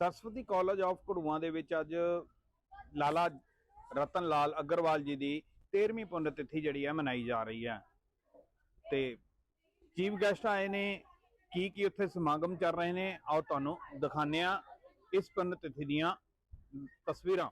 Saraswati college of ਕੜੂਆਂ ਦੇ ਵਿੱਚ ਅੱਜ ਲਾਲਾ ਰਤਨ ਲਾਲ ਅਗਰਵਾਲ ਜੀ ਦੀ 13ਵੀਂ ਪੁੰਨ ਤਿਥੀ ਜਿਹੜੀ ਹੈ ਮਨਾਈ ਜਾ ਰਹੀ ਹੈ। ਤੇ ਚੀਫ ਗੈਸਟ ਆਏ ਨੇ, ਕੀ ਕੀ ਉੱਥੇ ਸਮਾਗਮ ਚੱਲ ਰਹੇ ਨੇ, ਆਓ ਤੁਹਾਨੂੰ ਦਿਖਾਉਂਦੇ ਆ ਇਸ ਪੁੰਨ ਤਿਥੀ ਦੀਆਂ ਤਸਵੀਰਾਂ।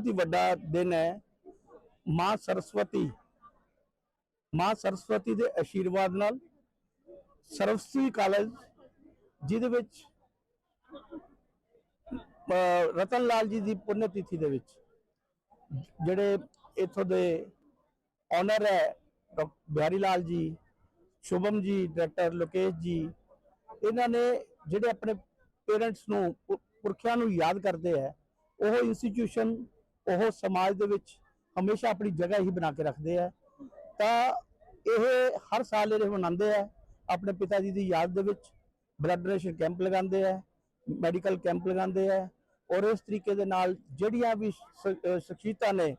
ਬਹੁਤ ਹੀ ਵੱਡਾ ਦਿਨ ਹੈ। ਮਾਂ ਸਰਸਵਤੀ ਮਾਂ ਸਰਸਵਤੀ ਦੇ ਆਸ਼ੀਰਵਾਦ ਨਾਲ ਸਰਵਸਤੀ ਕਾਲਜ, ਜਿਹਦੇ ਵਿੱਚ ਰਤਨ ਲਾਲ ਜੀ ਦੀ ਪੁੰਨ ਤਿਥੀ ਦੇ ਵਿੱਚ, ਜਿਹੜੇ ਇਥੋਂ ਦੇ ਓਨਰ ਹੈ, ਡਾਕ- ਬਿਹਾਰੀ ਲਾਲ ਜੀ, ਸ਼ੁਭਮ ਜੀ ਡਾਇਰੈਕਟਰ ਲੋਕੇਸ਼ ਜੀ, ਇਹਨਾਂ ਨੇ ਜਿਹੜੇ ਆਪਣੇ ਪੇਰੈਂਟਸ ਨੂੰ ਪੁਰਖਿਆਂ ਨੂੰ ਯਾਦ ਕਰਦੇ ਹੈ, ਉਹ ਇੰਸਟੀਚਿਊਸ਼ਨ ਉਹ ਸਮਾਜ ਦੇ ਵਿੱਚ ਹਮੇਸ਼ਾ ਆਪਣੀ ਜਗ੍ਹਾ ਹੀ ਬਣਾ ਕੇ ਰੱਖਦੇ ਆ। ਤਾਂ ਇਹ ਹਰ ਸਾਲ ਇਹ ਮਨਾਉਂਦੇ ਆ। ਆਪਣੇ ਪਿਤਾ ਜੀ ਦੀ ਯਾਦ ਦੇ ਵਿੱਚ ਬਲੱਡ ਡੋਨੇਸ਼ਨ ਕੈਂਪ ਲਗਾਉਂਦੇ ਆ ਮੈਡੀਕਲ ਕੈਂਪ ਲਗਾਉਂਦੇ ਆ ਔਰ ਇਸ ਤਰੀਕੇ ਦੇ ਨਾਲ ਜਿਹੜੀਆਂ ਵੀ ਸ਼ਖਸੀਅਤਾਂ ਨੇ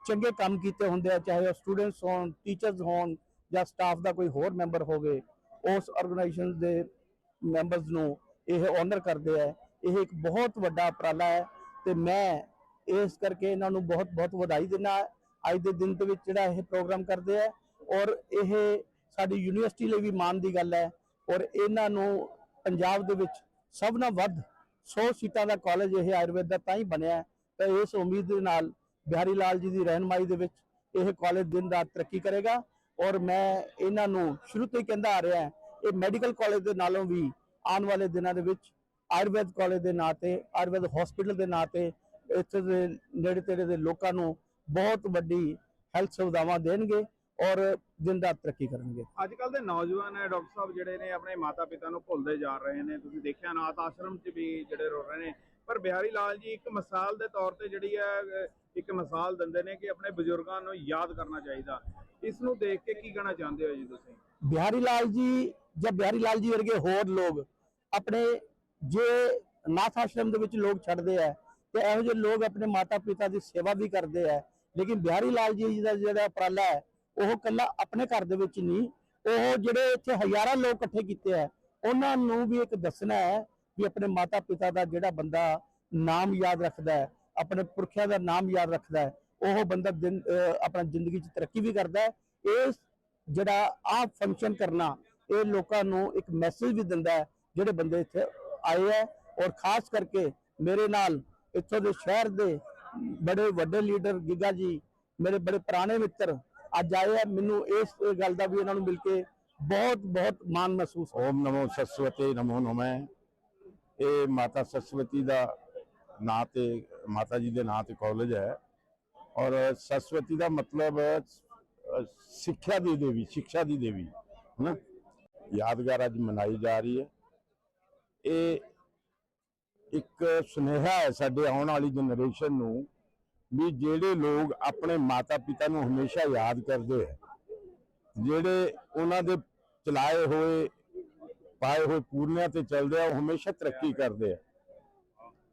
ਚੰਗੇ ਕੰਮ ਕੀਤੇ ਹੁੰਦੇ ਆ, ਚਾਹੇ ਉਹ ਸਟੂਡੈਂਟਸ ਹੋਣ ਟੀਚਰਸ ਹੋਣ ਜਾਂ ਸਟਾਫ ਦਾ ਕੋਈ ਹੋਰ ਮੈਂਬਰ ਹੋਵੇ, ਉਸ ਆਰਗੇਨਾਈਜੇਸ਼ਨ ਦੇ ਮੈਂਬਰਸ ਨੂੰ ਇਹ ਆਨਰ ਕਰਦੇ ਆ। ਇਹ ਇੱਕ ਬਹੁਤ ਵੱਡਾ ਉਪਰਾਲਾ ਹੈ ਤੇ ਮੈਂ ਇਸ ਕਰਕੇ ਇਹਨਾਂ ਨੂੰ ਬਹੁਤ ਬਹੁਤ ਵਧਾਈ ਦਿੰਦਾ ਅੱਜ ਦੇ ਦਿਨ ਦੇ ਵਿੱਚ ਜਿਹੜਾ ਇਹ ਪ੍ਰੋਗਰਾਮ ਕਰਦੇ ਆ ਔਰ ਇਹ ਸਾਡੀ ਯੂਨੀਵਰਸਿਟੀ ਲਈ ਵੀ ਮਾਣ ਦੀ ਗੱਲ ਹੈ ਔਰ ਇਹਨਾਂ ਨੂੰ ਪੰਜਾਬ ਦੇ ਵਿੱਚ ਸਭ ਨਾਲ ਵੱਧ 100 ਸੀਟਾਂ ਦਾ ਕਾਲਜ ਇਹ ਆਯੁਰਵੇਦ ਦਾ ਤਾਂ ਹੀ ਬਣਿਆ ਤਾਂ ਇਸ ਉਮੀਦ ਦੇ ਨਾਲ ਬਿਹਾਰੀ ਲਾਲ ਜੀ ਦੀ ਰਹਿਨਮਾਈ ਦੇ ਵਿੱਚ ਇਹ ਕਾਲਜ ਦਿਨ ਰਾਤ ਤਰੱਕੀ ਕਰੇਗਾ ਔਰ ਮੈਂ ਇਹਨਾਂ ਨੂੰ ਸ਼ੁਰੂ ਤੋਂ ਹੀ ਕਹਿੰਦਾ ਆ ਰਿਹਾ ਇਹ ਮੈਡੀਕਲ ਕਾਲਜ ਦੇ ਨਾਲੋਂ ਵੀ ਆਉਣ ਵਾਲੇ ਦਿਨਾਂ ਦੇ ਵਿੱਚ ਆਯੁਰਵੇਦ ਕਾਲਜ ਦੇ ਨਾਂ ਤੇ, ਆਯੁਰਵੇਦ ਹਸਪੀਟਲ ਦੇ ਨਾਂ ਤੇ ਇੱਥੇ ਦੇ ਨੇੜੇ ਤੇੜੇ ਦੇ ਲੋਕਾਂ ਨੂੰ ਬਹੁਤ ਵੱਡੀ ਹੈਲਥ ਸੁਵਿਧਾਵਾਂ ਦੇਣਗੇ ਔਰ ਦਿਨ ਰਾਤ ਤਰੱਕੀ ਕਰਨਗੇ। ਅੱਜ ਕੱਲ ਦੇ ਨੌਜਵਾਨ ਹੈ ਡਾਕਟਰ ਸਾਹਿਬ ਜਿਹੜੇ ਨੇ ਆਪਣੇ ਮਾਤਾ ਪਿਤਾ ਨੂੰ ਭੁੱਲਦੇ ਜਾ ਰਹੇ ਨੇ। ਤੁਸੀਂ ਦੇਖਿਆ ਅਨਾਥ ਆਸ਼ਰਮ 'ਚ ਵੀ ਜਿਹੜੇ ਰੋ ਰਹੇ ਨੇ। ਪਰ ਬਿਹਾਰੀ ਲਾਲ ਜੀ ਇੱਕ ਮਿਸਾਲ ਦੇ ਤੌਰ ਤੇ ਜਿਹੜੀ ਹੈ ਇੱਕ ਮਿਸਾਲ ਦਿੰਦੇ ਨੇ ਕਿ ਆਪਣੇ ਬਜ਼ੁਰਗਾਂ ਨੂੰ ਯਾਦ ਕਰਨਾ ਚਾਹੀਦਾ। ਇਸ ਨੂੰ ਦੇਖ ਕੇ ਕੀ ਕਹਿਣਾ ਚਾਹੁੰਦੇ ਹੋ ਜੀ ਤੁਸੀਂ? ਬਿਹਾਰੀ ਲਾਲ ਜੀ ਜਾਂ ਬਿਹਾਰੀ ਲਾਲ ਜੀ ਵਰਗੇ ਹੋਰ ਲੋਕ ਆਪਣੇ ਜੇ ਅਨਾਥ ਆਸ਼ਰਮ ਦੇ ਵਿੱਚ ਲੋਕ ਛੱਡਦੇ ਆ ਤੇ ਇਹੋ ਜਿਹੇ ਲੋਕ ਆਪਣੇ ਮਾਤਾ ਪਿਤਾ ਦੀ ਸੇਵਾ ਵੀ ਕਰਦੇ ਆ। ਲੇਕਿਨ ਬਿਹਾਰੀ ਲਾਲ ਜੀ ਦਾ ਜਿਹੜਾ ਉਪਰਾਲਾ ਹੈ, ਉਹ ਕੱਲਾ ਆਪਣੇ ਘਰ ਦੇ ਵਿੱਚ ਨਹੀਂ, ਉਹ ਜਿਹੜੇ ਇੱਥੇ ਹਜ਼ਾਰਾਂ ਲੋਕ ਇਕੱਠੇ ਕੀਤੇ ਆ, ਉਹਨਾਂ ਨੂੰ ਵੀ ਇੱਕ ਦੱਸਣਾ ਹੈ ਵੀ ਆਪਣੇ ਮਾਤਾ ਪਿਤਾ ਦਾ ਜਿਹੜਾ ਬੰਦਾ ਨਾਮ ਯਾਦ ਰੱਖਦਾ ਹੈ, ਆਪਣੇ ਪੁਰਖਿਆਂ ਦਾ ਨਾਮ ਯਾਦ ਰੱਖਦਾ ਹੈ, ਉਹ ਬੰਦਾ ਦਿਨ ਆਪਣਾ ਜ਼ਿੰਦਗੀ 'ਚ ਤਰੱਕੀ ਵੀ ਕਰਦਾ ਹੈ। ਇਸ ਜਿਹੜਾ ਆ ਫੰਕਸ਼ਨ ਕਰਨਾ, ਇਹ ਲੋਕਾਂ ਨੂੰ ਇੱਕ ਮੈਸੇਜ ਵੀ ਦਿੰਦਾ ਹੈ, ਜਿਹੜੇ ਬੰਦੇ ਇੱਥੇ ਆਏ ਹੈ। ਔਰ ਖਾਸ ਕਰਕੇ ਮੇਰੇ ਨਾਲ ਇੱਥੋਂ ਦੇ ਸ਼ਹਿਰ ਦੇ ਬੜੇ ਵੱਡੇ ਲੀਡਰ ਗਿੱਗਾ ਜੀ, ਮੇਰੇ ਬੜੇ ਪੁਰਾਣੇ ਮਿੱਤਰ, ਅੱਜ ਆਏ ਹੈ ਮੈਨੂੰ ਇਸ ਗੱਲ ਦਾ ਵੀ ਇਹਨਾਂ ਨੂੰ ਮਿਲ ਕੇ ਬਹੁਤ ਬਹੁਤ ਮਾਣ ਮਹਿਸੂਸ ਓਮ ਨਮੋ ਸਰਸਵਤੀ, ਨਮੋ ਨਮੈ। ਇਹ ਮਾਤਾ ਸਰਸਵਤੀ ਦਾ ਨਾਂ ਤੇ, ਮਾਤਾ ਜੀ ਦੇ ਨਾਂ ਤੇ ਕਾਲਜ ਹੈ। ਔਰ ਸਰਸਵਤੀ ਦਾ ਮਤਲਬ ਸਿੱਖਿਆ ਦੀ ਦੇਵੀ, ਸਿੱਖਿਆ ਦੀ ਦੇਵੀ ਹੈ ਯਾਦਗਾਰ ਅੱਜ ਮਨਾਈ ਜਾ ਰਹੀ ਹੈ। ਇਹ ਇੱਕ ਸੁਨੇਹਾ ਹੈ ਸਾਡੇ ਆਉਣ ਵਾਲੀ ਜਨਰੇਸ਼ਨ ਨੂੰ ਵੀ ਜਿਹੜੇ ਲੋਕ ਆਪਣੇ ਮਾਤਾ ਪਿਤਾ ਨੂੰ ਹਮੇਸ਼ਾ ਯਾਦ ਕਰਦੇ ਹੈ ਜਿਹੜੇ ਉਹਨਾਂ ਦੇ ਚਲਾਏ ਹੋਏ, ਪਾਏ ਹੋਏ ਪੂਰਨਿਆਂ ਤੇ ਚੱਲਦੇ ਆ, ਉਹ ਹਮੇਸ਼ਾ ਤਰੱਕੀ ਕਰਦੇ ਆ।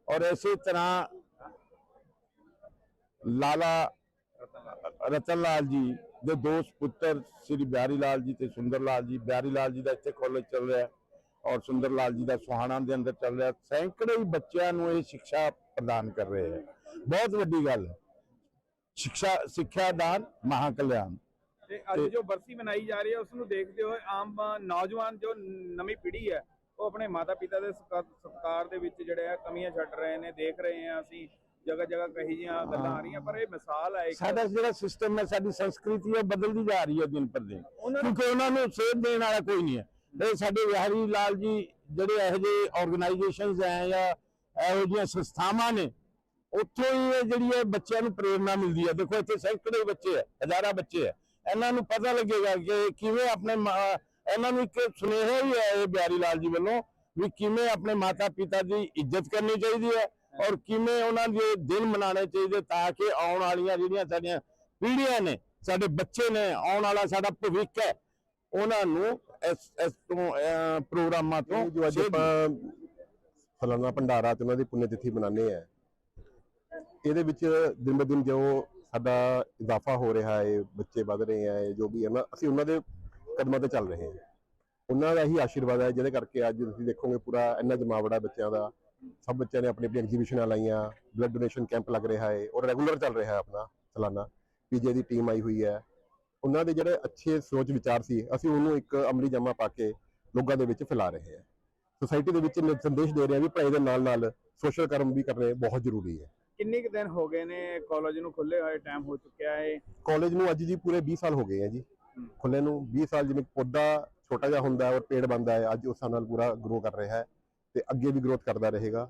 ਔਰ ਇਸੇ ਤਰ੍ਹਾਂ ਲਾਲਾ ਰਤਨ ਲਾਲ ਜੀ ਦੇ ਦੋਸਤ ਪੁੱਤਰ ਸ੍ਰੀ ਬਿਆਰੀ ਲਾਲ ਜੀ ਤੇ ਸੁੰਦਰ ਲਾਲ ਜੀ ਬਿਆਰੀ ਲਾਲ ਜੀ ਦਾ ਇੱਥੇ ਕਾਲਜ ਚੱਲ ਰਿਹਾ। ਔਰ ਸੁੰਦਰ ਲਾਲ ਜੀ ਦਾ ਸੁਹਾਣਾ ਦੇ ਅੰਦਰ ਚੱਲ ਰਿਹਾ ਸੈਂਕੜੇ ਹੀ ਬੱਚਿਆਂ ਨੂੰ ਇਹ ਸਿੱਖਿਆ ਪ੍ਰਦਾਨ ਕਰ ਰਹੇ ਹੈ। ਬਹੁਤ ਵੱਡੀ ਗੱਲ ਹੈ। ਸਿੱਖਿਆ ਸਿੱਖਿਆ ਦਾਨ ਮਹਾ ਕਲਿਆਣ ਤੇ ਅੱਜ ਜੋ ਬਰਸੀ ਮਨਾਈ ਜਾ ਰਹੀ ਹੈ ਉਸ ਨੂੰ ਦੇਖਦੇ ਹੋਏ ਆਮ ਨੌਜਵਾਨ ਜੋ ਨਵੀਂ ਪੀੜ੍ਹੀ ਹੈ ਉਹ ਆਪਣੇ ਮਾਤਾ ਪਿਤਾ ਦੇ ਸਤਿਕਾਰ ਦੇ ਵਿੱਚ ਜਿਹੜੇ ਆ ਕਮੀਆਂ ਛੱਡ ਰਹੇ ਨੇ ਦੇਖ ਰਹੇ ਆ ਅਸੀਂ ਜਗ੍ਹਾ ਜਗ੍ਹਾ ਕਹੀ ਜੀਆਂ ਗੱਲਾਂ ਆ ਰਹੀਆਂ ਪਰ ਇਹ ਮਿਸਾਲ ਹੈ ਸਾਡਾ ਜਿਹੜਾ ਸਿਸਟਮ ਹੈ ਸਾਡੀ ਸੰਸਕ੍ਰਿਤੀ ਹੈ ਬਦਲਦੀ ਜਾ ਰਹੀ ਹੈ ਦਿਨ ਪਰ ਦਿਨ। ਕਿਉਂਕਿ ਉਹਨਾਂ ਨੂੰ ਸੇਧ ਦੇਣ ਵਾਲਾ ਕੋਈ ਨਹੀਂ ਹੈ। ਇਹ ਸਾਡੇ ਬਿਹਾਰੀ ਲਾਲ ਜੀ ਜਿਹੜੇ ਇਹੋ ਜਿਹੇ ਆਰਗੇਨਾਈਜੇਸ਼ਨਸ ਹੈ ਜਾਂ ਇਹੋ ਜਿਹੀਆਂ ਸੰਸਥਾਵਾਂ ਨੇ, ਉੱਥੋਂ ਹੀ ਜਿਹੜੀ ਹੈ ਬੱਚਿਆਂ ਨੂੰ ਪ੍ਰੇਰਣਾ ਮਿਲਦੀ ਹੈ। ਦੇਖੋ, ਇੱਥੇ ਸੈਂਕੜੇ ਬੱਚੇ ਹੈ, ਹਜ਼ਾਰਾਂ ਬੱਚੇ ਹੈ। ਇਹਨਾਂ ਨੂੰ ਪਤਾ ਲੱਗੇਗਾ ਕਿ ਕਿਵੇਂ ਆਪਣੇ ਇਹਨਾਂ ਨੂੰ ਇੱਕ ਸੁਨੇਹਾ ਹੀ ਹੈ ਇਹ ਬਿਹਾਰੀ ਲਾਲ ਜੀ ਵੱਲੋਂ ਵੀ ਕਿਵੇਂ ਆਪਣੇ ਮਾਤਾ ਪਿਤਾ ਦੀ ਇੱਜ਼ਤ ਕਰਨੀ ਚਾਹੀਦੀ ਹੈ ਔਰ ਕਿਵੇਂ ਉਹਨਾਂ ਦੇ ਦਿਨ ਮਨਾਉਣੇ ਚਾਹੀਦੇ ਤਾਂ ਕਿ ਆਉਣ ਵਾਲੀਆਂ ਜਿਹੜੀਆਂ ਸਾਡੀਆਂ ਪੀੜ੍ਹੀਆਂ ਨੇ, ਸਾਡੇ ਬੱਚੇ ਨੇ, ਆਉਣ ਵਾਲਾ ਸਾਡਾ ਭਵਿੱਖ ਹੈ, ਉਹਨਾਂ ਨੂੰ ਇਸ ਇਸ ਤੋਂ ਅਹ, ਪ੍ਰੋਗਰਾਮਾਂ ਤੋਂ ਜੋ ਅੱਜ ਆਪਾਂ ਸਾਲਾਨਾ ਭੰਡਾਰਾ ਤੇ ਉਹਨਾਂ ਦੀ ਪੁੰਨ ਤਿਥੀ ਮਨਾਉਂਦੇ ਆ ਇਹਦੇ ਵਿੱਚ ਦਿਨ ਬ ਦਿਨ ਜੋ ਸਾਡਾ ਇਜ਼ਾਫਾ ਹੋ ਰਿਹਾ ਹੈ ਬੱਚੇ ਵੱਧ ਰਹੇ ਆ ਜੋ ਵੀ ਹੈ ਨਾ ਅਸੀਂ ਉਹਨਾਂ ਦੇ ਕਦਮਾਂ ਤੇ ਚੱਲ ਰਹੇ ਹਾਂ। ਉਹਨਾਂ ਦਾ ਹੀ ਆਸ਼ੀਰਵਾਦ ਹੈ ਜਿਹਦੇ ਕਰਕੇ ਅੱਜ ਤੁਸੀਂ ਦੇਖੋਗੇ ਪੂਰਾ ਇੰਨਾ ਜਮਾਵੜਾ ਬੱਚਿਆਂ ਦਾ। ਸਭ ਬੱਚਿਆਂ ਨੇ ਆਪਣੀ ਆਪਣੀ ਐਗਜ਼ੀਬਿਸ਼ਨਾਂ ਲਾਈਆਂ ਬਲੱਡ ਡੋਨੇਸ਼ਨ ਕੈਂਪ ਲੱਗ ਰਿਹਾ ਹੈ ਔਰ ਰੈਗੂਲਰ ਚੱਲ ਰਿਹਾ ਹੈ ਆਪਣਾ ਸਾਲਾਨਾ ਪੀਜੇ ਦੀ ਟੀਮ ਆਈ ਹੋਈ ਹੈ। ਉਹਨਾਂ ਦੇ ਜਿਹੜੇ ਅੱਛੇ ਸੋਚ ਵਿਚਾਰ ਸੀ ਅਸੀਂ ਉਹਨੂੰ ਇੱਕ ਅਮਲੀ ਜਮਾ ਪਾ ਕੇ ਲੋਕਾਂ ਦੇ ਵਿੱਚ ਫੈਲਾ ਰਹੇ ਹਾਂ। ਸੋਸਾਇਟੀ ਦੇ ਵਿੱਚ ਸੰਦੇਸ਼ ਦੇ ਰਹੇ ਹਾਂ ਵੀ ਪੜ੍ਹਾਈ ਦੇ ਨਾਲ ਨਾਲ ਸੋਸ਼ਲ ਕਰਮ ਵੀ ਕਰਨੇ ਬਹੁਤ ਜ਼ਰੂਰੀ ਹੈ। ਕਿੰਨੇ ਕੁ ਦਿਨ ਹੋ ਗਏ ਨੇ ਕਾਲਜ ਨੂੰ ਖੁੱਲੇ ਹੋਏ ਟਾਈਮ ਹੋ ਚੁੱਕਿਆ ਹੈ ਕਾਲਜ ਨੂੰ ਅੱਜ ਜੀ ਪੂਰੇ 20 ਸਾਲ ਹੋ ਗਏ ਆ ਜੀ। ਖੁੱਲੇ ਨੂੰ 20 ਸਾਲ ਜਿਵੇਂ ਪੌਦਾ ਛੋਟਾ ਜਿਹਾ ਹੁੰਦਾ ਹੈ ਔਰ ਪੇੜ ਬਣਦਾ ਹੈ ਅੱਜ ਉਸ ਨਾਲ ਪੂਰਾ ਗਰੋ ਕਰ ਰਿਹਾ ਹੈ ਤੇ ਅੱਗੇ ਵੀ ਗਰੋਥ ਕਰਦਾ ਰਹੇਗਾ।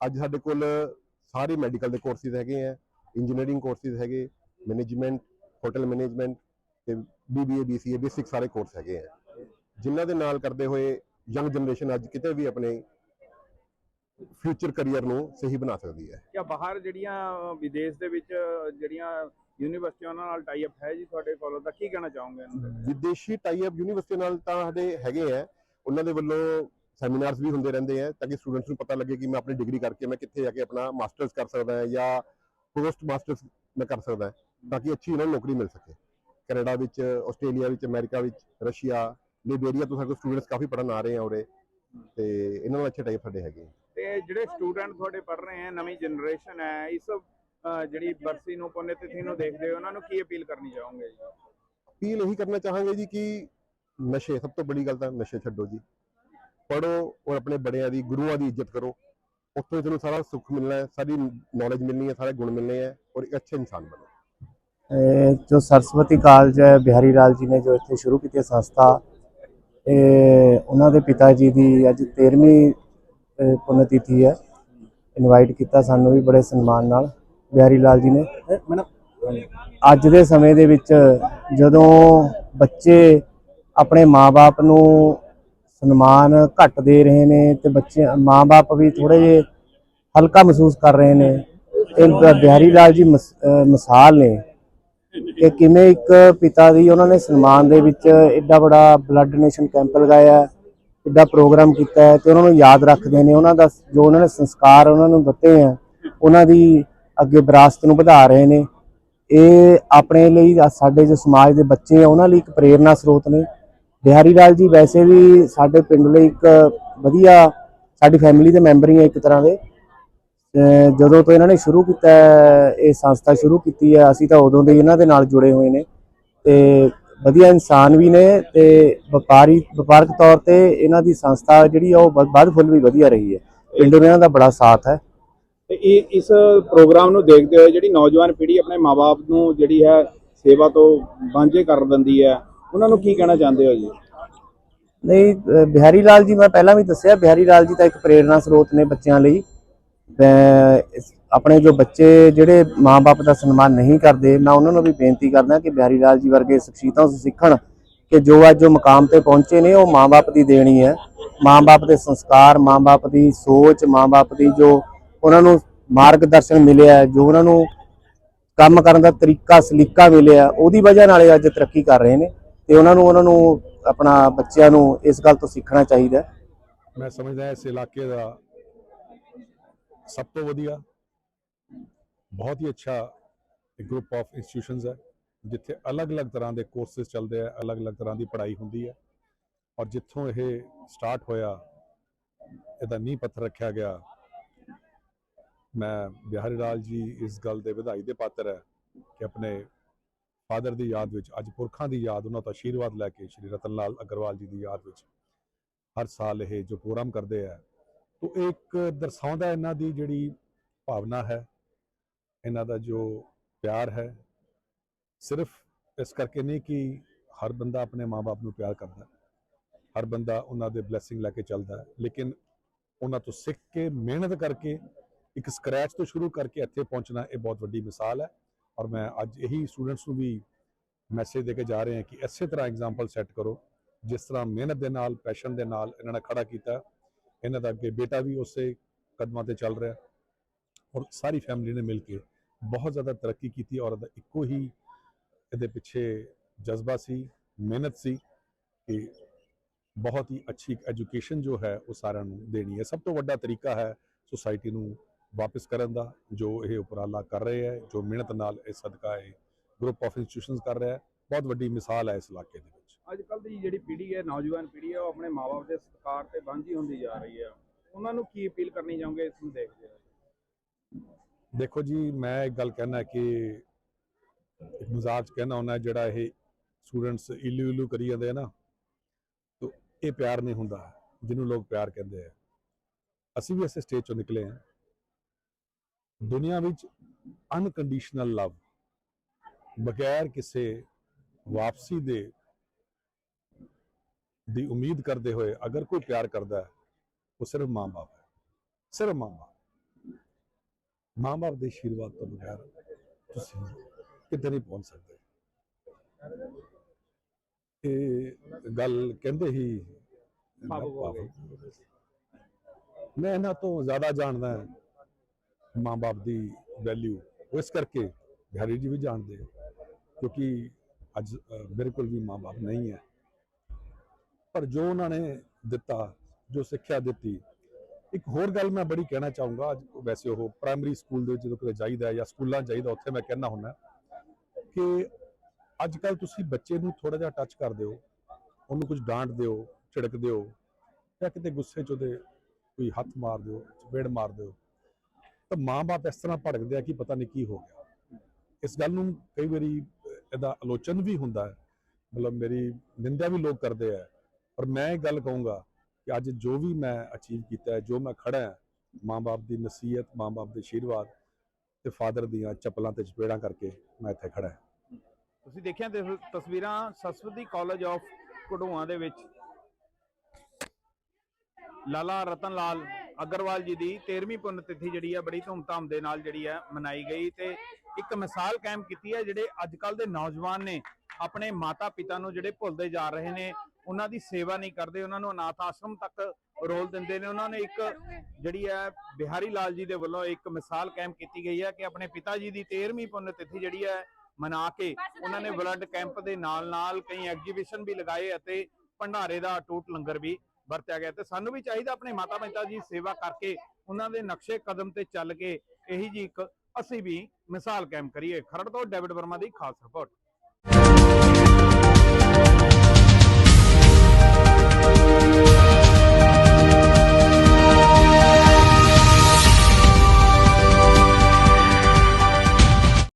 ਅੱਜ ਸਾਡੇ ਕੋਲ ਸਾਰੇ ਮੈਡੀਕਲ ਦੇ ਕੋਰਸਿਸ ਹੈਗੇ ਆ ਇੰਜੀਨੀਅਰਿੰਗ ਕੋਰਸਿਸ ਹੈਗੇ ਮੈਨੇਜਮੈਂਟ ਹੋਟਲ ਮੈਨੇਜਮੈਂਟ ਤੇ ਬੀਬੀਏ ਬੀਸੀਏ ਬੇਸਿਕ ਸਾਰੇ ਕੋਰਸ ਹੈਗੇ ਆ। ਜਿਨ੍ਹਾਂ ਦੇ ਨਾਲ ਕਰਦੇ ਹੋਏ ਯੰਗ ਜਨਰੇਸ਼ਨ ਅੱਜ ਕਿਤੇ ਵੀ ਆਪਣੇ ਫਿਊਚਰ ਕੈਰੀਅਰ ਨੂੰ ਸਹੀ ਬਣਾ ਸਕਦੀ ਹੈ। ਜਾਂ ਬਾਹਰ ਜਿਹੜੀਆਂ ਵਿਦੇਸ਼ ਦੇ ਵਿੱਚ ਜਿਹੜੀਆਂ ਯੂਨੀਵਰਸਿਟੀਆਂ ਉਹਨਾਂ ਨਾਲ ਟਾਈ ਅਪ ਹੈ ਜੀ ਤੁਹਾਡੇ ਕਾਲਜ ਦਾ ਕੀ ਕਹਿਣਾ ਚਾਹੋਗੇ ਇਹਨਾਂ ਵਿਦੇਸ਼ੀ ਟਾਈ ਅਪ ਯੂਨੀਵਰਸਿਟੀ ਨਾਲ ਤਾਂ ਸਾਡੇ ਹੈਗੇ ਆ। ਉਹਨਾਂ ਦੇ ਵੱਲੋਂ ਸੈਮੀਨਾਰਸ ਵੀ ਹੁੰਦੇ ਰਹਿੰਦੇ ਆ ਤਾਂ ਕਿ ਸਟੂਡੈਂਟਸ ਨੂੰ ਪਤਾ ਲੱਗੇ ਕਿ ਮੈਂ ਆਪਣੀ ਡਿਗਰੀ ਕਰਕੇ ਮੈਂ ਕਿੱਥੇ ਜਾ ਕੇ ਆਪਣਾ ਮਾਸਟਰਸ ਕਰ ਸਕਦਾ ਹਾਂ ਜਾਂ ਪੋਸਟ ਮਾਸਟਰਸ ਮੈਂ ਕਰ ਸਕਦਾ ਹਾਂ ਤਾਂ ਕਿ ਅੱਛੀ ਉਹਨਾਂ ਨੂੰ ਨੌਕਰੀ ਮਿਲ ਸਕੇ। ਕੈਨੇਡਾ ਵਿੱਚ ਆਸਟ੍ਰੇਲੀਆ ਵਿੱਚ ਅਮਰੀਕਾ ਵਿੱਚ ਰਸ਼ੀਆ ਲਿਬੇਰੀਆ ਤੋਂ ਸਾਡੇ ਸਟੂਡੈਂਟਸ ਕਾਫੀ ਪੜ੍ਹਨ ਆ ਰਹੇ ਆ ਉਰੇ। ਤੇ ਇਹਨਾਂ ਨਾਲ ਅੱਛੇ ਟਾਈਪ ਸਾਡੇ ਹੈਗੇ ਆ। ਤੇ ਜਿਹੜੇ ਸਟੂਡੈਂਟ ਤੁਹਾਡੇ ਪੜ੍ਹ ਰਹੇ ਹੈ ਨਵੀਂ ਜਨਰੇਸ਼ਨ ਹੈ ਇਸ ਜਿਹੜੀ ਬਰਸੀ ਨੂੰ ਪੁੰਨ ਤਿਥੀ ਨੂੰ ਦੇਖਦੇ ਹੋ ਉਹਨਾਂ ਨੂੰ ਕੀ ਅਪੀਲ ਕਰਨੀ ਚਾਹੋਗੇ ਜੀ? ਅਪੀਲ ਇਹੀ ਕਰਨਾ ਚਾਹਾਂਗੇ ਜੀ ਕਿ ਨਸ਼ੇ ਸਭ ਤੋਂ ਬੜੀ ਗੱਲ ਤਾਂ ਨਸ਼ੇ ਛੱਡੋ ਜੀ। ਪੜੋ ਔਰ ਆਪਣੇ ਬੜਿਆਂ ਦੀ ਗੁਰੂਆਂ ਦੀ ਇੱਜ਼ਤ ਕਰੋ। ਉੱਥੋਂ ਤੁਹਾਨੂੰ ਸਾਰਾ ਸੁੱਖ ਮਿਲਣਾ ਹੈ ਸਾਰੀ ਨੌਲੇਜ ਮਿਲਣੀ ਹੈ ਸਾਰੇ ਗੁਣ ਮਿਲਣੇ ਹੈ ਔਰ ਇੱਕ ਅੱਛੇ ਇਨਸਾਨ ਬਣੋ। ਜੋ ਸਰਸਵਤੀ ਕਾਲਜ ਹੈ ਬਿਹਾਰੀ ਲਾਲ ਜੀ ਨੇ ਜੋ ਇੱਥੇ ਸ਼ੁਰੂ ਕੀਤੀ ਸੰਸਥਾ ਇਹ ਉਹਨਾਂ ਦੇ ਪਿਤਾ ਜੀ ਦੀ ਅੱਜ 13ਵੀਂ ਅਹ, ਪੁੰਨ ਤਿਥੀ ਹੈ। ਇਨਵਾਈਟ ਕੀਤਾ ਸਾਨੂੰ ਵੀ ਬੜੇ ਸਨਮਾਨ ਨਾਲ ਬਿਹਾਰੀ ਲਾਲ ਜੀ ਨੇ। ਅੱਜ ਦੇ ਸਮੇਂ ਦੇ ਵਿੱਚ ਜਦੋਂ ਬੱਚੇ ਆਪਣੇ ਮਾਪੇ ਨੂੰ ਸਨਮਾਨ ਘੱਟ ਦੇ ਰਹੇ ਨੇ ਤੇ ਬੱਚੇ ਮਾਪੇ ਵੀ ਥੋੜੇ ਜਿਹੇ ਹਲਕਾ ਮਹਿਸੂਸ ਕਰ ਰਹੇ ਨੇ ਇਹ ਬਿਹਾਰੀ ਲਾਲ ਜੀ ਮਿਸਾਲ ਨੇ। ਕਿ ਕਿਵੇਂ ਇੱਕ ਪਿਤਾ ਦੀ ਉਹਨਾਂ ਨੇ ਸਨਮਾਨ ਦੇ ਵਿੱਚ ਐਡਾ ਬੜਾ ਬਲੱਡ ਡੋਨੇਸ਼ਨ ਕੈਂਪ ਲਗਾਇਆ ਐਡਾ ਪ੍ਰੋਗਰਾਮ ਕੀਤਾ ਹੈ ਤੇ ਉਹਨਾਂ ਨੂੰ ਯਾਦ ਰੱਖਦੇ ਨੇ, ਉਹਨਾਂ ਦਾ ਜੋ ਉਹਨਾਂ ਨੇ ਸੰਸਕਾਰ ਉਹਨਾਂ ਨੂੰ ਦਿੱਤੇ ਆ ਉਹਨਾਂ ਦੀ ਅੱਗੇ ਵਿਰਾਸਤ ਨੂੰ ਵਧਾ ਰਹੇ ਨੇ। ਇਹ ਆਪਣੇ ਲਈ ਸਾਡੇ ਜੋ ਸਮਾਜ ਦੇ ਬੱਚੇ ਆ, ਉਹਨਾਂ ਲਈ ਇੱਕ ਪ੍ਰੇਰਨਾ ਸਰੋਤ ਨੇ। ਬਿਹਾਰੀ ਲਾਲ ਜੀ ਵੈਸੇ ਵੀ ਸਾਡੇ ਪਿੰਡ ਲਈ ਇੱਕ ਵਧੀਆ, ਸਾਡੀ ਫੈਮਿਲੀ ਦੇ ਮੈਂਬਰ ਹੀ ਆ ਇੱਕ ਤਰ੍ਹਾਂ ਦੇ। ਜਦੋਂ ਤੋਂ ਇਹਨਾਂ ਨੇ ਸ਼ੁਰੂ ਕੀਤਾ ਇਹ ਸੰਸਥਾ ਸ਼ੁਰੂ ਕੀਤੀ ਹੈ ਅਸੀਂ ਤਾਂ ਉਦੋਂ ਦੇ ਇਹਨਾਂ ਦੇ ਨਾਲ ਜੁੜੇ ਹੋਏ ਨੇ ਤੇ ਵਧੀਆ ਇਨਸਾਨ ਵੀ ਨੇ ਤੇ ਵਪਾਰੀ ਵਪਾਰਕ ਤੌਰ ਤੇ ਇਹਨਾਂ ਦੀ ਸੰਸਥਾ ਜਿਹੜੀ ਆ ਉਹ ਵੱਧ ਫੁੱਲ ਵੀ ਵਧੀਆ ਰਹੀ ਹੈ। ਪਿੰਡੋਂ ਇਹਨਾਂ ਦਾ ਬੜਾ ਸਾਥ ਹੈ। ਤੇ ਇਹ ਇਸ ਪ੍ਰੋਗਰਾਮ ਨੂੰ ਦੇਖਦੇ ਹੋਏ ਜਿਹੜੀ ਨੌਜਵਾਨ ਪੀੜ੍ਹੀ ਆਪਣੇ ਮਾਪੇ ਨੂੰ ਜਿਹੜੀ ਹੈ ਸੇਵਾ ਤੋਂ ਵਾਂਝੇ ਕਰ ਦਿੰਦੀ ਹੈ ਉਹਨਾਂ ਨੂੰ ਕੀ ਕਹਿਣਾ ਚਾਹੁੰਦੇ ਹੋ ਜੀ? ਨਹੀਂ ਬਿਹਾਰੀ ਲਾਲ ਜੀ ਮੈਂ ਪਹਿਲਾਂ ਵੀ ਦੱਸਿਆ ਬਿਹਾਰੀ ਲਾਲ ਜੀ ਤਾਂ ਇੱਕ ਪ੍ਰੇਰਣਾ ਸਰੋਤ ਨੇ ਬੱਚਿਆਂ ਲਈ। ਆਪਣੇ ਜੋ ਬੱਚੇ ਜਿਹੜੇ ਮਾਪੇ ਦਾ ਸਨਮਾਨ ਨਹੀਂ ਕਰਦੇ, ਮੈਂ ਉਹਨਾਂ ਨੂੰ ਵੀ ਬੇਨਤੀ ਕਰਦਾ ਕਿ ਬਿਹਾਰੀ ਲਾਲ ਜੀ ਵਰਗੇ ਸ਼ਖਸੀਅਤਾਂ ਤੋਂ ਸਿੱਖਣ ਕਿ ਜੋ ਅੱਜ ਜੋ ਮਕਾਮ ਤੇ ਪਹੁੰਚੇ ਨੇ, ਉਹ ਮਾਪੇ ਦੀ ਦੇਣੀ ਹੈ। ਮਾਪੇ ਦੇ ਸੰਸਕਾਰ ਮਾਪੇ ਦੀ ਸੋਚ ਮਾਪੇ ਦੀ ਜੋ ਉਹਨਾਂ ਨੂੰ ਮਾਰਗਦਰਸ਼ਨ ਮਿਲਿਆ, ਜੋ ਉਹਨਾਂ ਨੂੰ ਕੰਮ ਕਰਨ ਦਾ ਤਰੀਕਾ, ਸਲੀਕਾ ਮਿਲਿਆ, ਉਹਦੀ ਵਜ੍ਹਾ ਨਾਲ ਇਹ ਅੱਜ ਤਰੱਕੀ ਕਰ ਰਹੇ ਨੇ ਤੇ ਉਹਨਾਂ ਨੂੰ ਉਹਨਾਂ ਨੂੰ ਆਪਣਾ ਬੱਚਿਆਂ ਨੂੰ ਇਸ ਗੱਲ ਤੋਂ ਸਿੱਖਣਾ ਚਾਹੀਦਾ ਮੈਂ ਸਮਝਦਾ ਇਸ ਇਲਾਕੇ ਦਾ ਸਭ ਤੋਂ ਵਧੀਆ, ਬਹੁਤ ਹੀ ਅੱਛਾ ਗਰੁੱਪ ਆਫ ਇੰਸਟੀਟਿਊਸ਼ਨਸ ਹੈ, ਜਿੱਥੇ ਅਲੱਗ-ਅਲੱਗ ਤਰ੍ਹਾਂ ਦੇ ਕੋਰਸਸ ਚੱਲਦੇ ਆ ਅਲੱਗ-ਅਲੱਗ ਤਰ੍ਹਾਂ ਦੀ ਪੜ੍ਹਾਈ ਹੁੰਦੀ ਹੈ ਔਰ ਜਿੱਥੋਂ ਇਹ ਸਟਾਰਟ ਹੋਇਆ, ਇਹਦਾ ਨੀਂਹ ਪੱਥਰ ਰੱਖਿਆ ਗਿਆ, ਮੈਂ ਬਿਹਾਰੀ ਲਾਲ ਜੀ ਇਸ ਗੱਲ ਦੇ ਵਧਾਈ ਦੇ ਪਾਤਰ ਹੈ ਕਿ ਆਪਣੇ ਫਾਦਰ ਦੀ ਯਾਦ ਵਿੱਚ, ਅੱਜ ਪੁਰਖਾਂ ਦੀ ਯਾਦ, ਉਹਨਾਂ ਤੋਂ ਆਸ਼ੀਰਵਾਦ ਲੈ ਕੇ ਸ਼੍ਰੀ ਰਤਨ ਲਾਲ ਅਗਰਵਾਲ ਜੀ ਦੀ ਯਾਦ ਵਿੱਚ ਹਰ ਸਾਲ ਇਹ ਜੋ ਪ੍ਰੋਗਰਾਮ ਕਰਦੇ ਆ ਤੋ ਇਹ ਇੱਕ ਦਰਸਾਉਂਦਾ ਇਹਨਾਂ ਦੀ ਜਿਹੜੀ ਭਾਵਨਾ ਹੈ, ਇਹਨਾਂ ਦਾ ਜੋ ਪਿਆਰ ਹੈ, ਸਿਰਫ ਇਸ ਕਰਕੇ ਨਹੀਂ ਕਿ ਹਰ ਬੰਦਾ ਆਪਣੇ ਮਾਪੇ ਨੂੰ ਪਿਆਰ ਕਰਦਾ, ਹਰ ਬੰਦਾ ਉਹਨਾਂ ਦੇ ਬਲੇਸਿੰਗ ਲੈ ਕੇ ਚੱਲਦਾ ਲੇਕਿਨ ਉਹਨਾਂ ਤੋਂ ਸਿੱਖ ਕੇ, ਮਿਹਨਤ ਕਰਕੇ, ਇੱਕ ਸਕ੍ਰੈਚ ਤੋਂ ਸ਼ੁਰੂ ਕਰਕੇ ਇੱਥੇ ਪਹੁੰਚਣਾ ਇਹ ਬਹੁਤ ਵੱਡੀ ਮਿਸਾਲ ਹੈ ਔਰ ਮੈਂ ਅੱਜ ਇਹੀ ਸਟੂਡੈਂਟਸ ਨੂੰ ਵੀ ਮੈਸੇਜ ਦੇ ਕੇ ਜਾ ਰਹੇ ਹਾਂ ਕਿ ਇਸੇ ਤਰ੍ਹਾਂ ਐਗਜ਼ਾਮਪਲ ਸੈੱਟ ਕਰੋ, ਜਿਸ ਤਰ੍ਹਾਂ ਮਿਹਨਤ ਦੇ ਨਾਲ ਪੈਸ਼ਨ ਦੇ ਨਾਲ ਇਹਨਾਂ ਨੇ ਖੜਾ ਕੀਤਾ ਇਹਨਾਂ ਦਾ ਅੱਗੇ ਬੇਟਾ ਵੀ ਉਸੇ ਕਦਮਾਂ ਤੇ ਚੱਲ ਰਿਹਾ ਔਰ ਸਾਰੀ ਫੈਮਿਲੀ ਨੇ ਮਿਲ ਕੇ ਬਹੁਤ ਜ਼ਿਆਦਾ ਤਰੱਕੀ ਕੀਤੀ ਔਰ ਇਹਦਾ ਇੱਕੋ ਹੀ ਇਹਦੇ ਪਿੱਛੇ ਜਜ਼ਬਾ ਸੀ, ਮਿਹਨਤ ਸੀ ਕਿ ਬਹੁਤ ਹੀ ਅੱਛੀ ਐਜੂਕੇਸ਼ਨ ਜੋ ਹੈ ਉਹ ਸਾਰਿਆਂ ਨੂੰ ਦੇਣੀ ਹੈ। ਸਭ ਤੋਂ ਵੱਡਾ ਤਰੀਕਾ ਹੈ ਸੁਸਾਇਟੀ ਨੂੰ ਵਾਪਸ ਕਰਨ ਦਾ, ਜੋ ਇਹ ਉਪਰਾਲਾ ਕਰ ਰਹੇ ਹੈ, ਜੋ ਮਿਹਨਤ ਨਾਲ ਇਹ ਸਦਕਾ ਇਹ ਗਰੁੱਪ ਆਫ ਇੰਸਟੀਟਿਊਸ਼ਨਸ ਕਰ ਰਿਹਾ ਹੈ। ਬਹੁਤ ਵੱਡੀ ਮਿਸਾਲ ਹੈ ਇਸ ਇਲਾਕੇ ਦੇ ਅੱਜ ਕੱਲ ਦੀ ਜਿਹੜੀ ਪੀੜ੍ਹੀ ਹੈ, ਨੌਜਵਾਨ ਪੀੜ੍ਹੀ ਹੈ, ਉਹ ਆਪਣੇ ਮਾਪੇ ਦੇ ਸਤਿਕਾਰ ਤੇ ਵਾਂਝੀ ਹੁੰਦੀ ਜਾ ਰਹੀ ਹੈ। ਉਹਨਾਂ ਨੂੰ ਕੀ ਅਪੀਲ ਕਰਨੀ ਚਾਹੋਗੇ ਇਸ ਨੂੰ ਦੇਖਦੇ ਹੋਏ? ਦੇਖੋ ਜੀ, ਮੈਂ ਇੱਕ ਗੱਲ ਕਹਿਣਾ ਕਿ ਇੱਕ ਮਜ਼ਾਕ ਚ ਕਹਿਣਾ ਹੁੰਦਾ, ਜਿਹੜਾ ਇਹ ਸਟੂਡੈਂਟਸ ਇਲੂ ਇਲੂ ਕਰੀ ਜਾਂਦੇ ਆ ਨਾ, ਤੋ ਇਹ ਪਿਆਰ ਨਹੀਂ ਹੁੰਦਾ, ਜਿਹਨੂੰ ਲੋਕ ਪਿਆਰ ਕਹਿੰਦੇ ਆ। ਅਸੀਂ ਵੀ ਇਸੇ ਸਟੇਜ ਚੋਂ ਨਿਕਲੇ ਆ। ਦੁਨੀਆ ਵਿੱਚ ਅਨਕੰਡੀਸ਼ਨਲ ਲਵ ਬਗੈਰ ਕਿਸੇ ਵਾਪਸੀ ਦੇ ਦੀ ਉਮੀਦ ਕਰਦੇ ਹੋਏ ਅਗਰ ਕੋਈ ਪਿਆਰ ਕਰਦਾ ਹੈ ਉਹ ਸਿਰਫ ਮਾਂ-ਬਾਪ ਹੈ। ਸਿਰਫ ਮਾਂ-ਬਾਪ। ਮਾਂ-ਬਾਪ ਦੇ ਆਸ਼ੀਰਵਾਦ ਤੋਂ ਬਗੈਰ ਤੁਸੀਂ ਕਿਤੇ ਨਹੀਂ ਪਹੁੰਚ ਸਕਦੇ। ਇਹ ਗੱਲ ਕਹਿੰਦੇ ਹੀ। ਮੈਂ ਇਹਨਾਂ ਤੋਂ ਜ਼ਿਆਦਾ ਜਾਣਦਾ ਹਾਂ ਮਾਂ-ਬਾਪ ਦੀ ਵੈਲਿਊ ਇਸ ਕਰਕੇ ਬਿਹਾਰੀ ਜੀ ਵੀ ਜਾਣਦੇ ਕਿਉਂਕਿ ਅੱਜ ਮੇਰੇ ਕੋਲ ਵੀ ਮਾਂ-ਬਾਪ ਨਹੀਂ ਹੈ। ਪਰ ਜੋ ਉਹਨਾਂ ਨੇ ਦਿੱਤਾ, ਜੋ ਸਿੱਖਿਆ ਦਿੱਤੀ, ਇੱਕ ਹੋਰ ਗੱਲ ਮੈਂ ਬੜੀ ਕਹਿਣਾ ਚਾਹੂੰਗਾ, ਅੱਜ ਵੈਸੇ ਉਹ ਪ੍ਰਾਇਮਰੀ ਸਕੂਲ ਦੇ ਵਿੱਚ ਜਦੋਂ ਕਿਤੇ ਜਾਈਦਾ ਜਾਂ ਸਕੂਲਾਂ ਜਾਈਦਾ, ਉੱਥੇ ਮੈਂ ਕਹਿਣਾ ਹੁੰਦਾ ਕਿ ਅੱਜ ਕੱਲ ਤੁਸੀਂ ਬੱਚੇ ਨੂੰ ਥੋੜਾ ਜਿਹਾ ਟੱਚ ਕਰ ਦਿਓ, ਉਹਨੂੰ ਕੁਝ ਡਾਂਟ ਦਿਓ, ਝਿੜਕ ਦਿਓ, ਜਾਂ ਕਿਤੇ ਗੁੱਸੇ 'ਚ ਉਹਦੇ ਕੋਈ ਹੱਥ ਮਾਰ ਦਿਓ, ਚਪੇੜ ਮਾਰ ਦਿਓ, ਤਾਂ ਮਾਂ-ਬਾਪ ਇਸ ਤਰ੍ਹਾਂ ਭੜਕਦੇ ਆ ਕਿ ਪਤਾ ਨਹੀਂ ਕੀ ਹੋ ਗਿਆ। ਇਸ ਗੱਲ ਨੂੰ ਕਈ ਵਾਰੀ ਇਹਦਾ ਆਲੋਚਨ ਵੀ ਹੁੰਦਾ ਹੈ, ਮਤਲਬ ਮੇਰੀ ਨਿੰਦਿਆ ਵੀ ਲੋਕ ਕਰਦੇ ਆ ਪਰ ਮੈਂ ਇਹ ਗੱਲ ਕਹੂੰਗਾ ਕਿ ਅੱਜ ਜੋ ਵੀ ਮੈਂ ਅਚੀਵ ਕੀਤਾ ਹੈ, ਜੋ ਮੈਂ ਖੜਾ ਹਾਂ, ਮਾਂ-ਬਾਪ ਦੀ ਨਸੀਹਤ, ਮਾਂ-ਬਾਪ ਦੇ ਆਸ਼ੀਰਵਾਦ ਤੇ ਫਾਦਰ ਦੀਆਂ ਚੱਪਲਾਂ ਤੇ ਚਪੇੜਾਂ ਕਰਕੇ ਮੈਂ ਇੱਥੇ ਖੜਾ ਹਾਂ। ਤੁਸੀਂ ਦੇਖਿਆ ਤਸਵੀਰਾਂ ਸਰਸਵਤੀ ਕਾਲਜ ਆਫ ਕਢੂਆਂ ਦੇ ਵਿੱਚ। ਲਾਲਾ ਰਤਨ ਲਾਲ ਅਗਰਵਾਲ ਜੀ ਦੀ 13ਵੀਂ ਪੁੰਨ ਤਿਥੀ ਜਿਹੜੀ ਹੈ ਬੜੀ ਧੂਮਧਾਮ ਦੇ ਨਾਲ ਜਿਹੜੀ ਹੈ ਮਨਾਈ ਗਈ ਤੇ ਇੱਕ ਮਿਸਾਲ ਕਾਇਮ ਕੀਤੀ ਹੈ ਜਿਹੜੇ ਅੱਜ ਕੱਲ ਦੇ ਨੌਜਵਾਨ ਨੇ ਆਪਣੇ ਮਾਤਾ ਪਿਤਾ ਨੂੰ ਜਿਹੜੇ ਭੁੱਲਦੇ ਜਾ ਰਹੇ ਨੇ ਉਹਨਾਂ ਦੀ ਸੇਵਾ ਨਹੀਂ ਕਰਦੇ, ਉਹਨਾਂ ਨੂੰ ਅਨਾਥ ਆਸ਼ਰਮ ਤੱਕ ਰੋਲ ਦਿੰਦੇ ਨੇ। ਉਹਨਾਂ ਨੇ ਇੱਕ ਜਿਹੜੀ ਹੈ, ਬਿਹਾਰੀ ਲਾਲ ਜੀ ਦੇ ਵੱਲੋਂ ਇੱਕ ਮਿਸਾਲ ਕਾਇਮ ਕੀਤੀ ਗਈ ਹੈ ਕਿ ਆਪਣੇ ਪਿਤਾ ਜੀ ਦੀ 13ਵੀਂ ਪੁੰਨ ਤਿਥੀ ਜਿਹੜੀ ਹੈ, ਮਨਾ ਕੇ ਉਹਨਾਂ ਨੇ ਬਲੱਡ ਕੈਂਪ ਦੇ ਨਾਲ ਨਾਲ ਕਈ ਐਗਜੀਬਿਸ਼ਨ ਵੀ ਲਗਾਏ ਅਤੇ ਭੰਡਾਰੇ ਦਾ ਅਟੂਟ ਲੰਗਰ ਵੀ ਵਰਤਿਆ ਗਿਆ। ਤੇ ਸਾਨੂੰ ਵੀ ਚਾਹੀਦਾ ਆਪਣੇ ਮਾਤਾ ਪਿਤਾ ਜੀ ਸੇਵਾ ਕਰਕੇ ਉਹਨਾਂ ਦੇ ਨਕਸ਼ੇ ਕਦਮ ਤੇ ਚੱਲ ਕੇ ਇਹੀ ਜੀ ਇੱਕ ਅਸੀਂ ਵੀ ਮਿਸਾਲ ਕਾਇਮ ਕਰੀਏ। ਖਰੜ ਤੋਂ ਡੇਵਿਡ ਵਰਮਾ ਦੀ ਖਾਸ ਰਿਪੋਰਟ।